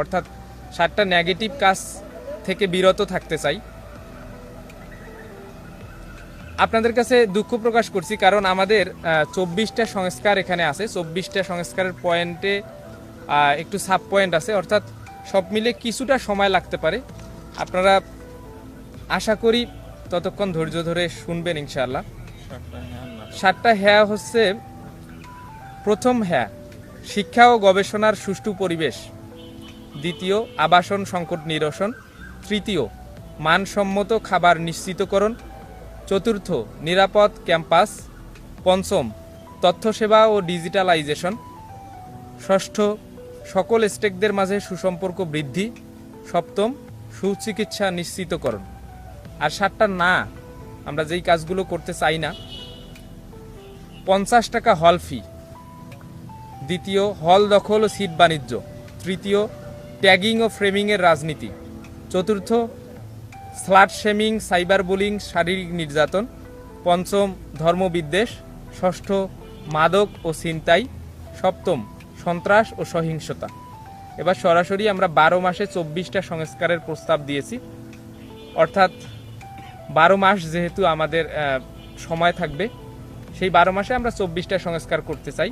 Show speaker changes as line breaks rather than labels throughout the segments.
অর্থাৎ সাতটা নেগেটিভ কাজ থেকে বিরত থাকতে চাই। আপনাদের কাছে দুঃখ প্রকাশ করছি কারণ আমাদের চব্বিশটা সংস্কার এখানে আছে। চব্বিশটা সংস্কারের পয়েন্টে একটু সাব পয়েন্ট আছে। অর্থাৎ সব মিলে কিছুটা সময় লাগতে পারে। আপনারা আশা করি ততক্ষণ ধৈর্য ধরে শুনবেন ইনশাআল্লাহ। সাতটা হ্যাঁ হচ্ছে প্রথম হ্যাঁ শিক্ষা ও গবেষণার সুষ্ঠু পরিবেশ। দ্বিতীয় আবাসন সংকট নিরসন, তৃতীয় মানসম্মত খাবার নিশ্চিতকরণ, চতুর্থ নিরাপদ ক্যাম্পাস, পঞ্চম তথ্যসেবা ও ডিজিটালাইজেশন, ষষ্ঠ সকল স্টেকদের মাঝে সুসম্পর্ক বৃদ্ধি, সপ্তম সুচিকিৎসা নিশ্চিতকরণ। আর সাতটা না, আমরা যেই কাজগুলো করতে চাই না, পঞ্চাশ টাকা হল ফি দ্বিতীয় হল দখল ও সিট বাণিজ্য, তৃতীয় ট্যাগিং ও ফ্রেমিংয়ের রাজনীতি। চতুর্থ, স্লাট শেমিং, সাইবার বুলিং, শারীরিক নির্যাতন। পঞ্চম, ধর্মবিদ্বেষ। ষষ্ঠ, মাদক ও ছিনতাই। সপ্তম, সন্ত্রাস ও সহিংসতা। এবার সরাসরি আমরা বারো মাসে চব্বিশটা সংস্কারের প্রস্তাব দিয়েছি। অর্থাৎ বারো মাস যেহেতু আমাদের সময় থাকবে, সেই বারো মাসে আমরা চব্বিশটা সংস্কার করতে চাই।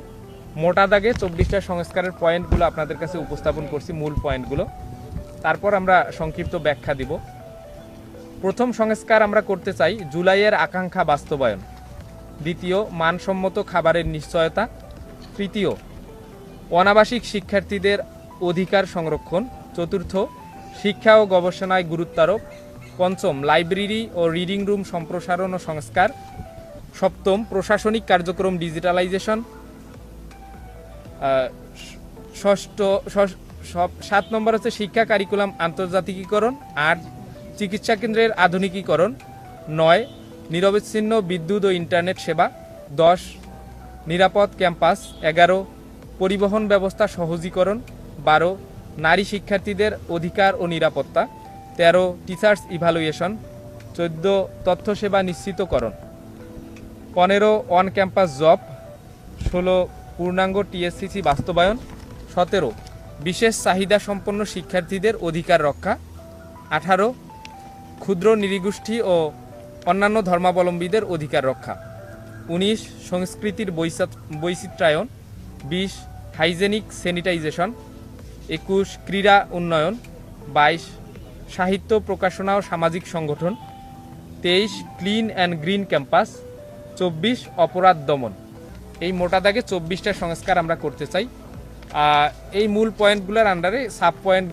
মোটা দাগে চব্বিশটা সংস্কারের পয়েন্টগুলো আপনাদের কাছে উপস্থাপন করছি, মূল পয়েন্টগুলো। তারপর আমরা সংক্ষিপ্ত ব্যাখ্যা দিব। প্রথম সংস্কার আমরা করতে চাই জুলাইয়ের আকাঙ্ক্ষা বাস্তবায়ন। দ্বিতীয়, মানসম্মত খাবারের নিশ্চয়তা। তৃতীয়, অনাবাসিক শিক্ষার্থীদের অধিকার সংরক্ষণ। চতুর্থ, শিক্ষা ও গবেষণায় গুরুত্বারোপ। পঞ্চম, লাইব্রেরি ও রিডিং রুম সম্প্রসারণ ও সংস্কার। সপ্তম, প্রশাসনিক কার্যক্রম ডিজিটালাইজেশন। ষষ্ঠ সব সাত নম্বর হচ্ছে শিক্ষা কারিকুলাম আন্তর্জাতিকীকরণ, আট, চিকিৎসা কেন্দ্রের আধুনিকীকরণ, নয়, নিরবিচ্ছিন্ন বিদ্যুৎ ও ইন্টারনেট সেবা, দশ, নিরাপদ ক্যাম্পাস, এগারো, পরিবহন ব্যবস্থা সহজীকরণ, বারো, নারী শিক্ষার্থীদের অধিকার ও নিরাপত্তা, তেরো টিচার্স ইভালুয়েশন চোদ্দ তথ্য সেবা নিশ্চিতকরণ, পনেরো অন ক্যাম্পাস জব ষোলো পূর্ণাঙ্গ টিএসসিসি বাস্তবায়ন। সতেরো, বিশেষ চাহিদা সম্পন্ন শিক্ষার্থীদের অধিকার রক্ষা। আঠারো, ক্ষুদ্র নৃগোষ্ঠী ও অন্যান্য ধর্মাবলম্বীদের অধিকার রক্ষা। উনিশ, সংস্কৃতির বৈচিত্র্যায়ন বিশ, হাইজেনিক স্যানিটাইজেশন। একুশ, ক্রীড়া উন্নয়ন। বাইশ, সাহিত্য প্রকাশনা ও সামাজিক সংগঠন। তেইশ, ক্লিন অ্যান্ড গ্রিন ক্যাম্পাস। চব্বিশ, অপরাধ দমন। এই মোটা দাগে চব্বিশটা সংস্কার আমরা করতে চাই। এই মূল পয়েন্টগুলোর আন্ডারে সাব পয়েন্ট